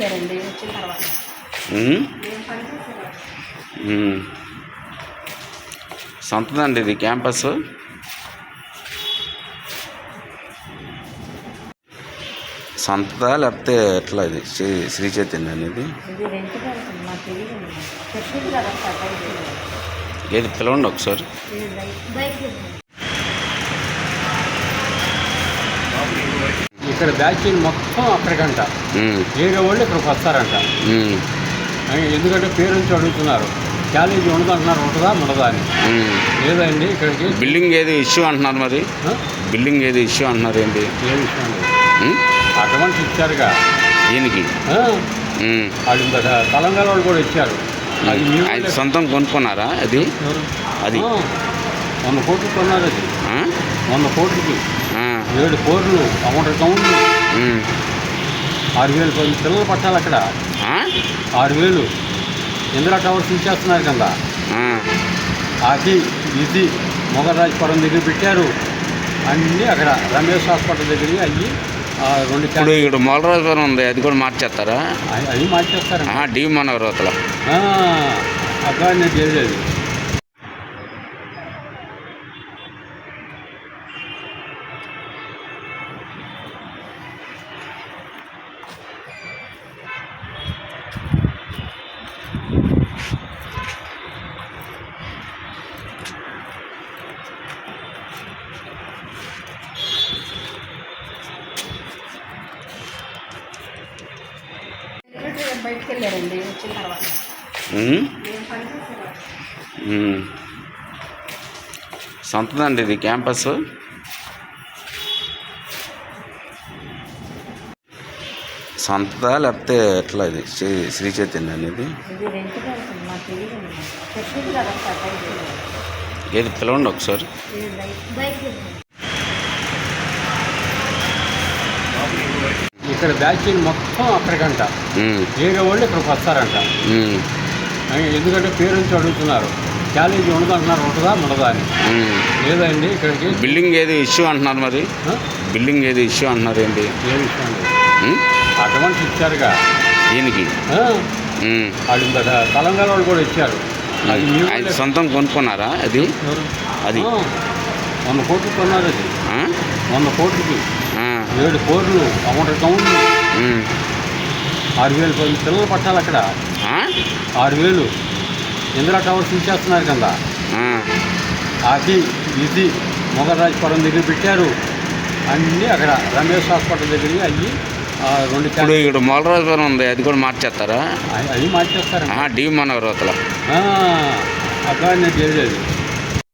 వచ్చిన తర్వాత. ఉమ్. సొంతదండి ఇది క్యాంపస్. సొంతదా లేకపోతే ఎట్లా ఇది? శ్రీ శ్రీ చైతన్య అనేది? ఏది పిలవండి ఒకసారి. ఇక్కడ బ్యాచీలు మొత్తం అక్కడికంట వేరే వాళ్ళు ఇక్కడికి వస్తారంట. ఎందుకంటే పేరెంట్స్ అడుగుతున్నారు. క్యాలేజీ ఉండదంటున్నారు ఉంటుందా ఉండదా అని. లేదండి ఇక్కడికి? బిల్డింగ్ ఏది ఇష్యూ అంటున్నారు మరి? బిల్డింగ్ ఏది ఇష్యూ అంటున్నారు ఏంటి? ఏ లేదు ఉమ్? అడ్వాన్స్ ఇచ్చారుగా. దీనికి. వాళ్ళు తెలంగాణ వాళ్ళు కూడా ఇచ్చారు. అది. సొంతం కొనుక్కున్నారా అది? అది? వంద కోట్లు కొన్నారు అది? వంద కోట్లకి. ఏడు కోర్లు అమౌంట్ కౌంట్లు. ఆరు వేలు పది పిల్లలు పట్టాలి అక్కడ? ఆరు వేలు. ఇందిరా టవర్స్ ఇచ్చేస్తున్నారు కదా. అది ఇది మొగరాజపురం దగ్గర పెట్టారు. అన్నీ అక్కడ రమేష్ హాస్పిటల్ దగ్గర అయ్యి రెండు ఇప్పుడు ఇక్కడ మొలరాజపురం ఉంది అది కూడా మార్చేస్తారా? మార్చేస్తారండి ఆ, డి అవతల ఆ, అక్కడ నేను చేయలేదు బయటకు వెళ్ళారండి వచ్చిన తర్వాత. సొంతదండి ఇది క్యాంపస్. సొంతదా లేకపోతే ఎట్లా ఇది? శ్రీ శ్రీ చైతన్య అనేది? ఏది పిలవండి ఒకసారి. ఇక్కడ బ్యాచీలు మొత్తం అక్కడికంట. వేరే వాళ్ళు ఇక్కడికి వస్తారంట. అని ఎందుకంటే పేరెంట్స్ అడుగుతున్నారు క్యాలేజీ ఉండదంటున్నారు ఉంటుందా ఉండదా అని ఉమ్. లేదండి ఇక్కడికి బిల్డింగ్ ఏది ఇష్యూ అంటున్నారు మరి? బిల్డింగ్ ఏది ఇష్యూ అంటున్నారు ఏంటి ఏ విషయం లేదు ఉమ్? అడ్వాన్స్ ఇచ్చారుగా దీనికి. వాళ్ళు తెలంగాణ వాళ్ళు కూడా ఇచ్చారు అది. సొంతం కొనుక్కున్నారా అది? అది వంద కోట్లు కొన్నారు అది? వంద కోట్లకి. ఏడు కోర్లు అమౌంట్ ఉమ్. ఆరు వేలు పది పిల్లలు పట్టాలి అక్కడ? ఆరు వేలు ఇందిరా టవర్స్ ఇచ్చేస్తున్నారు కదా. అది ఇది మొగరాజపురం దగ్గర పెట్టారు. అన్నీ అక్కడ రమేష్ హాస్పిటల్ దగ్గర అయ్యి ఆ రెండు ఇప్పుడు ఇక్కడ మొలరాజపురం ఉంది అది కూడా మార్చేస్తారా? అవి మార్చేస్తారండి ఆ, డి మనోహర్ అవతల అక్కడ నేను చేయలేదు